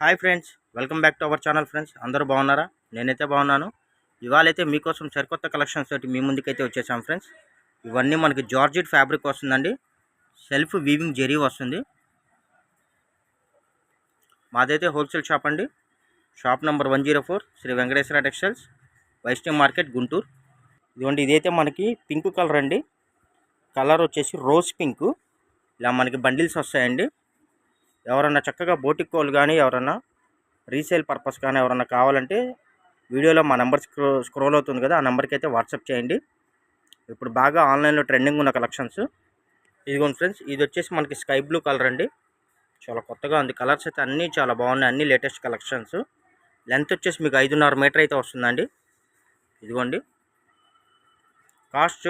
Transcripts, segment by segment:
Hi friends welcome back to our channel friends. అందరూ బాగున్నారా? నేనైతే బాగున్నాను. ఇవాళైతే మీకోసం సరికొత్త కలెక్షన్స్ తోటి మీ ముందుకైతే వచ్చేసాం ఫ్రెండ్స్. ఇవన్నీ మనకి జార్జిట్ ఫ్యాబ్రిక్ వస్తుందండి. సెల్ఫ్ వీవింగ్ జెరీ వస్తుంది. మాదైతే హోల్సేల్ షాప్ అండి. Shop number one zero four Shri Venkateswara textiles Vaishnav market Guntur. ఇదిగోండి ఇదైతే మనకి పింక్ కలర్ అండి. కలర్ వచ్చేసి రోజ్ పింక్. ఇలా మనకి బండిల్స్ వస్తాయండి. ఎవరన్నా చక్కగా బోటిక్ కోళ్ళు కానీ ఎవరన్నా రీసేల్ పర్పస్ కానీ ఎవరన్నా కావాలంటే వీడియోలో మా నెంబర్ స్క్రో స్క్రోల్ అవుతుంది కదా ఆ నెంబర్కి అయితే వాట్సాప్ చేయండి. ఇప్పుడు బాగా ఆన్లైన్లో ట్రెండింగ్ ఉన్న కలెక్షన్స్. ఇదిగోండి ఫ్రెండ్స్ ఇది వచ్చేసి మనకి స్కై బ్లూ కలర్ అండి. చాలా కొత్తగా ఉంది. కలర్స్ అయితే అన్నీ చాలా బాగున్నాయి అన్ని లేటెస్ట్ కలెక్షన్స్. లెంత్ వచ్చేసి మీకు ఐదున్నర మీటర్ అయితే వస్తుందండి. ఇదిగోండి. కాస్ట్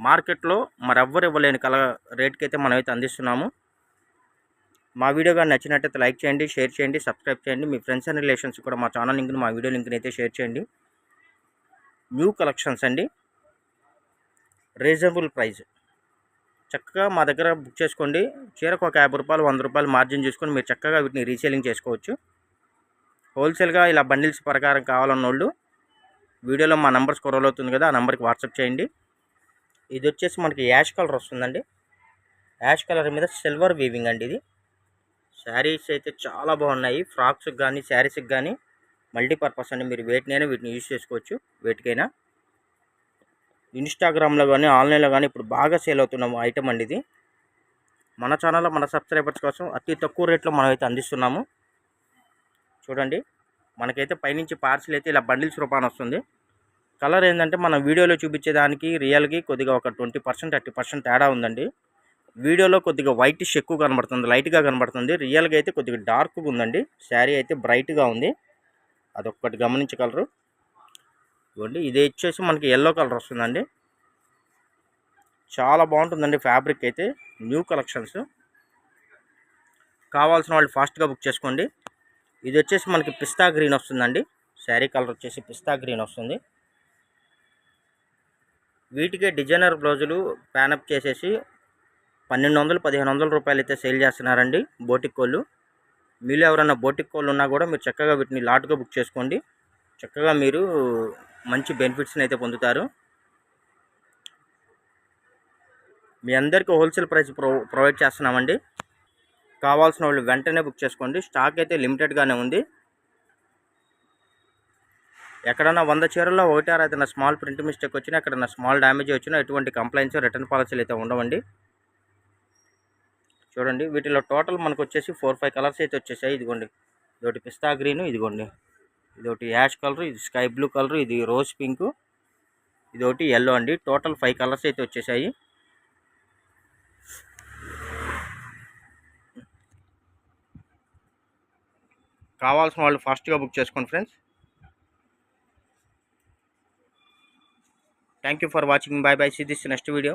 మార్కెట్లో మరెవ్వరు ఇవ్వలేని కలర్ రేట్కి అయితే మనమైతే అందిస్తున్నాము. మా వీడియో కానీ నచ్చినట్టయితే లైక్ చేయండి షేర్ చేయండి సబ్స్క్రైబ్ చేయండి. మీ ఫ్రెండ్స్ అండ్ రిలేషన్స్ కూడా మా ఛానల్ లింక్ని మా వీడియో లింక్ని అయితే షేర్ చేయండి. న్యూ కలెక్షన్స్ అండి. రీజనబుల్ ప్రైస్ చక్కగా మా దగ్గర బుక్ చేసుకోండి. చీరకు ఒక యాభై రూపాయలు వంద రూపాయలు మార్జిన్ చేసుకొని మీరు చక్కగా వీటిని రీసేలింగ్ చేసుకోవచ్చు. హోల్సేల్గా ఇలా బండిల్స్ ప్రకారం కావాలన్న వాళ్ళు వీడియోలో మా నెంబర్ స్క్రోల్ అవుతుంది కదా ఆ నెంబర్కి వాట్సాప్ చేయండి. ఇది వచ్చేసి మనకి యాష్ కలర్ వస్తుందండి. యాష్ కలర్ మీద సిల్వర్ వీవింగ్ అండి ఇది. శారీస్ అయితే చాలా బాగున్నాయి. ఫ్రాక్స్కి కానీ శారీస్కి కానీ మల్టీపర్పస్ అండి. మీరు వేటినైనా వీటిని యూజ్ చేసుకోవచ్చు. వేటికైనా. ఇన్స్టాగ్రామ్లో కానీ ఆన్లైన్లో కానీ ఇప్పుడు బాగా సేల్ అవుతున్న ఐటమ్ అండి ఇది. మన ఛానల్లో మన సబ్స్క్రైబర్స్ కోసం అతి తక్కువ రేట్లో మనమైతే అందిస్తున్నాము. చూడండి. మనకైతే పైనుంచి పార్సిల్ అయితే ఇలా బండిల్స్ రూపాన వస్తుంది. కలర్ ఏంటంటే మనం వీడియోలో చూపించేదానికి రియల్కి కొద్దిగా ఒక ట్వంటీ పర్సెంట్ థర్టీ పర్సెంట్ తేడా ఉందండి. వీడియోలో కొద్దిగా వైటిష్ ఎక్కువ కనబడుతుంది లైట్గా కనబడుతుంది. రియల్గా అయితే కొద్దిగా డార్క్గా ఉందండి. శారీ అయితే బ్రైట్గా ఉంది. అదొక్కటి గమనించగలరు. ఇవ్వండి ఇది వచ్చేసి మనకి ఎల్లో కలర్ వస్తుందండి. చాలా బాగుంటుందండి ఫ్యాబ్రిక్ అయితే. న్యూ కలెక్షన్స్ కావాల్సిన వాళ్ళు ఫాస్ట్గా బుక్ చేసుకోండి. ఇది వచ్చేసి మనకి పిస్తా గ్రీన్ వస్తుందండి. శారీ కలర్ వచ్చేసి పిస్తా గ్రీన్ వస్తుంది. వీటికే డిజైనర్ బ్లౌజులు ప్యానప్ చేసేసి పన్నెండు వందలు పదిహేను వందల రూపాయలు అయితే సేల్ చేస్తున్నారండి బోటిక్ కోళ్ళు మీలో ఎవరైనా బోటిక్ కోళ్ళు ఉన్నా కూడా మీరు చక్కగా వీటిని లాట్గా బుక్ చేసుకోండి. చక్కగా మీరు మంచి బెనిఫిట్స్ని అయితే పొందుతారు. మీ అందరికీ హోల్సేల్ ప్రైస్ ప్రొ ప్రొవైడ్ చేస్తున్నామండి. కావాల్సిన వాళ్ళు వెంటనే బుక్ చేసుకోండి. స్టాక్ అయితే లిమిటెడ్గానే ఉంది. ఎక్కడన్నా వంద చీరల్లో ఒకటి అయితే స్మాల్ ప్రింట్ మిస్టేక్ వచ్చినా ఎక్కడన్నా స్మాల్ డ్యామేజ్ వచ్చినా ఎటువంటి కంప్లైంట్స్ రిటర్న్ పాలసీలు అయితే ఉండవండి. చూడండి వీటిలో టోటల్ మనకు వచ్చేసి ఫోర్ ఫైవ్ కలర్స్ అయితే వచ్చేసాయి. ఇదిగోండి ఇదొకటి పిస్తా గ్రీన్ ఇదిగోండి. ఇదొకటి యాష్ కలర్ ఇది స్కై బ్లూ కలర్ ఇది రోజ్ పింక్ ఇదొకటి ఎల్లో అండి. టోటల్ ఫైవ్ కలర్స్ అయితే వచ్చేసాయి. కావాల్సిన వాళ్ళు ఫాస్ట్గా బుక్ చేసుకోండి friends thank you for watching bye bye see this next video